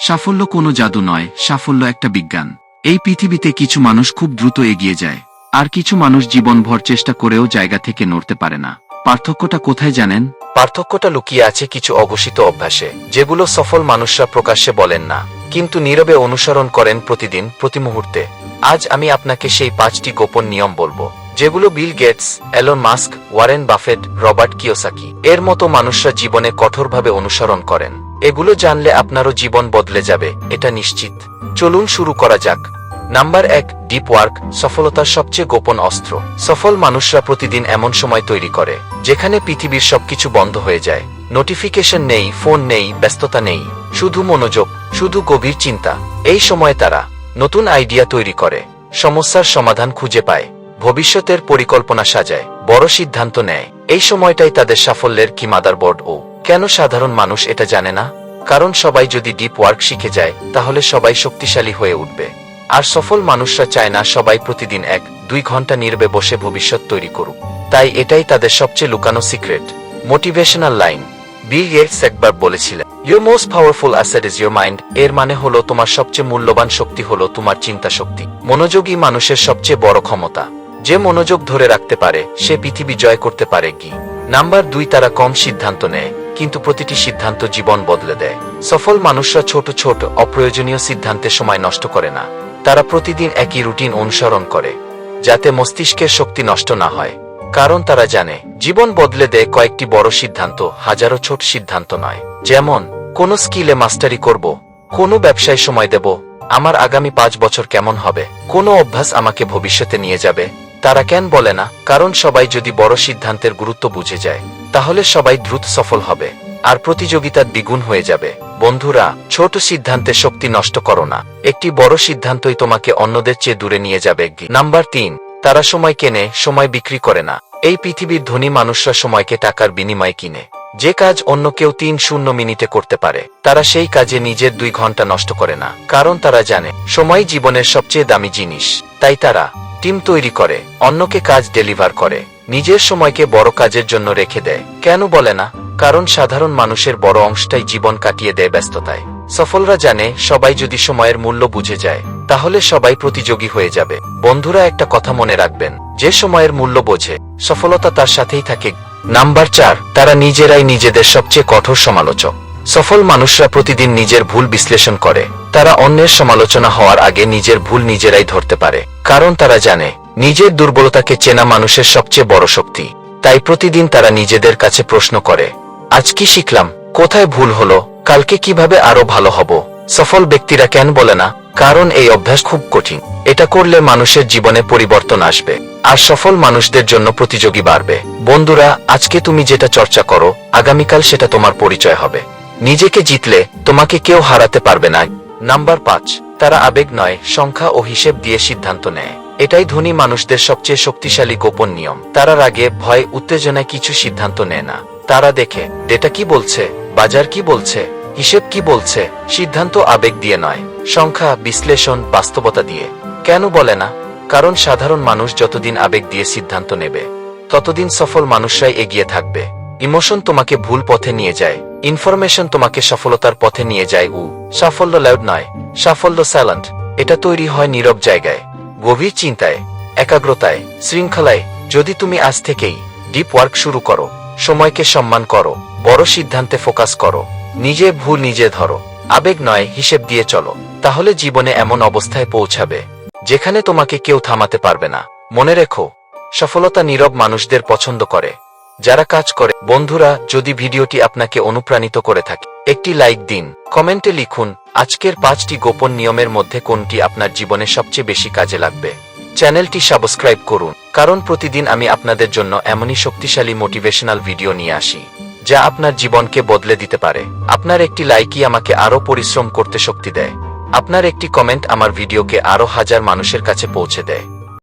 সাফল্য কোনো জাদু নয়, সাফল্য একটা বিজ্ঞান। এই পৃথিবীতে কিছু মানুষ খুব দ্রুত এগিয়ে যায়, আর কিছু মানুষ জীবনভর চেষ্টা করেও জায়গা থেকে নড়তে পারে না। পার্থক্যটা কোথায় জানেন? পার্থক্যটা লুকিয়ে আছে কিছু অঘোষিত অভ্যাসে, যেগুলো সফল মানুষরা প্রকাশ্যে বলেন না, কিন্তু নীরবে অনুসরণ করেন প্রতিদিন, প্রতি মুহূর্তে। আজ আমি আপনাকে সেই পাঁচটি গোপন নিয়ম বলব, যেগুলো Bill Gates, Elon Musk, Warren Buffett, Robert Kiyosaki, এর মতো মানুষরা জীবনে কঠোরভাবে অনুসরণ করেন। এগুলো জানলে আপনারও জীবন বদলে যাবে, এটা নিশ্চিত। চলুন শুরু করা যাক। নাম্বার এক ডিপ ওয়ার্ক সফলতার সবচেয়ে গোপন অস্ত্র। সফল মানুষরা প্রতিদিন এমন সময় তৈরি করে, যেখানে পৃথিবীর সবকিছু বন্ধ হয়ে যায়। নোটিফিকেশন নেই ফোন নেই, ব্যস্ততা নেই। শুধু মনোযোগ, শুধু গভীর চিন্তা। এই সময়ে তারা নতুন আইডিয়া তৈরি করে, সমস্যার সমাধান খুঁজে পায়, ভবিষ্যতের পরিকল্পনা সাজায়, বড় সিদ্ধান্ত নেয়। এই সময়টাই তাদের সাফল্যের কি মাদারবোর্ড ও কেন সাধারণ মানুষ এটা জানে না? কারণ সবাই যদি ডিপ ওয়ার্ক শিখে যায়, তাহলে সবাই শক্তিশালী হয়ে উঠবে। আর সফল মানুষরা চায় না সবাই প্রতিদিন এক, দুই ঘণ্টা নির্বে বসে ভবিষ্যৎ তৈরি করুক। তাই এটাই তাদের সবচেয়ে লুকানো secret motivational line Bill Gates একবার বলেছিলেন your most powerful asset is your mind এর মানে হলো তোমার সবচেয়ে মূল্যবান শক্তি হলো তোমার চিন্তা শক্তি। মনোযোগী মানুষের সবচেয়ে বড় ক্ষমতা। যে মনোযোগ ধরে রাখতে পারে, সে পৃথিবী জয় করতে পারে কি? নাম্বার দুই, তারা কম সিদ্ধান্ত নেয়। কিন্তু প্রতিটি সিদ্ধান্ত জীবন বদলে দেয়। সফল মানুষরা ছোট ছোট, অপ্রয়োজনীয় সিদ্ধান্তে সময় নষ্ট করে না। তারা প্রতিদিন একই রুটিন অনুসরণ করে, যাতে মস্তিষ্কের শক্তি নষ্ট না হয়। কারণ তারা জানে, জীবন বদলে দেয় কয়েকটি বড় সিদ্ধান্ত, হাজারো ছোট সিদ্ধান্ত নয়। যেমন, কোন স্কিলে মাস্টারি করব, কোন ব্যবসায় সময় দেব, আমার আগামী পাঁচ বছর কেমন হবে, কোন অভ্যাস আমাকে ভবিষ্যতে নিয়ে যাবে। তারা কেন বলে না? কারণ সবাই যদি বড় সিদ্ধান্তের গুরুত্ব বুঝে যায়। তাহলে সবাই দ্রুত সফল হবে, আর প্রতিযোগিতার দ্বিগুণ হয়ে যাবে। বন্ধুরা, ছোট সিদ্ধান্তে শক্তি নষ্ট করো না। একটি বড় সিদ্ধান্তই তোমাকে অন্যদের চেয়ে দূরে নিয়ে যাবে। নাম্বার তিন, তারা সময় কেনে, সময় বিক্রি করে না। এই পৃথিবীর ধনী মানুষরা সময়কে টাকার বিনিময়ে কিনে। যে কাজ অন্য কেউ তিন শূন্য মিনিটে করতে পারে, তারা সেই কাজে নিজের দুই ঘণ্টা নষ্ট করে না। কারণ তারা জানে, সময় জীবনের সবচেয়ে দামি জিনিস। তাই তারা, টিম তৈরি করে, অন্যকে কাজ ডেলিভার করে। নিজের সময়কে বড় কাজের জন্য রেখে দেয়। কেন বলে না? কারণ সাধারণ মানুষের বড় অংশটাই জীবন কাটিয়ে দেয় ব্যস্ততায়। সফলরা জানে, সবাই যদি সময়ের মূল্য বুঝে যায়, তাহলে সবাই প্রতিযোগী হয়ে যাবে। বন্ধুরা একটা কথা মনে রাখবেন, যে সময়ের মূল্য বোঝে, সফলতা তার সাথেই থাকে। নাম্বার চার, তারা নিজেরাই নিজেদের সবচেয়ে কঠোর সমালোচক। সফল মানুষরা প্রতিদিন নিজের ভুল বিশ্লেষণ করে। তারা অন্যের সমালোচনা হওয়ার আগে নিজের ভুল নিজেরাই ধরতে পারে। কারণ তারা জানে নিজের দুর্বলতাকে চেনা মানুষের সবচেয়ে বড় শক্তি। তাই প্রতিদিন তারা নিজেদের কাছে প্রশ্ন করে, আজ কি শিখলাম? কোথায় ভুল হলো? কালকে কীভাবে আরও ভালো হব? সফল ব্যক্তিরা কেন বলে না, কারণ এই অভ্যাস খুব কঠিন। এটা করলে মানুষের জীবনে পরিবর্তন আসবে, আর সফল মানুষদের জন্য প্রতিযোগী বাড়বে। বন্ধুরা, আজকে তুমি যেটা চর্চা করো, আগামীকাল সেটা তোমার পরিচয় হবে। নিজেকে জিতলে তোমাকে কেউ হারাতে পারবে না। নাম্বার পাঁচ, তারা আবেগ নয়, সংখ্যা ও হিসেব দিয়ে সিদ্ধান্ত নেয়। এটাই ধনী মানুষদের সবচেয়ে শক্তিশালী গোপন নিয়ম। তারা রাগে, ভয়, উত্তেজনায় কিছু সিদ্ধান্ত নেয় না। তারা দেখে, ডেটা কি বলছে, বাজার কি বলছে, হিসেব কি বলছে, সিদ্ধান্ত আবেগ দিয়ে নয়। সংখ্যা, বিশ্লেষণ, বাস্তবতা দিয়ে। কেন বলে না? কারণ সাধারণ মানুষ যতদিন আবেগ দিয়ে সিদ্ধান্ত নেবে, ততদিন সফল মানুষরাই এগিয়ে থাকবে। ইমোশন তোমাকে ভুল পথে নিয়ে যায়। ইনফরমেশন তোমাকে সফলতার পথে নিয়ে যায়। উ, সাফল্য লাউড নয়, সাফল্য স্যালান্ট। এটা তৈরি হয় নীরব জায়গায়। গভীর চিন্তায়, একাগ্রতায়, শৃঙ্খলায় যদি তুমি আজ থেকেই ডিপ ওয়ার্ক শুরু করো, সময়কে সম্মান করো, বড় সিদ্ধান্তে ফোকাস করো, নিজে ভুল নিজে ধরো, আবেগ নয় হিসেব দিয়ে চলো, তাহলে জীবনে এমন অবস্থায় পৌঁছাবে, যেখানে তোমাকে কেউ থামাতে পারবে না। মনে রেখো, সফলতা নীরব মানুষদের পছন্দ করে, যারা কাজ করে। বন্ধুরা, যদি ভিডিওটি আপনাকে অনুপ্রাণিত করে থাকে একটি লাইক দিন। কমেন্টে লিখুন, আজকের পাঁচটি গোপন নিয়মের মধ্যে কোনটি আপনার জীবনে সবচেয়ে বেশি কাজে লাগবে? চ্যানেলটি সাবস্ক্রাইব করুন, কারণ প্রতিদিন আমি আপনাদের জন্য এমনই শক্তিশালী মোটিভেশনাল ভিডিও নিয়ে আসি, যা আপনার জীবনকে বদলে দিতে পারে। আপনার একটি লাইকই আমাকে আরও পরিশ্রম করতে শক্তি দেয়। আপনার একটি কমেন্ট আমার ভিডিওকে আরও হাজার মানুষের কাছে পৌঁছে দেয়।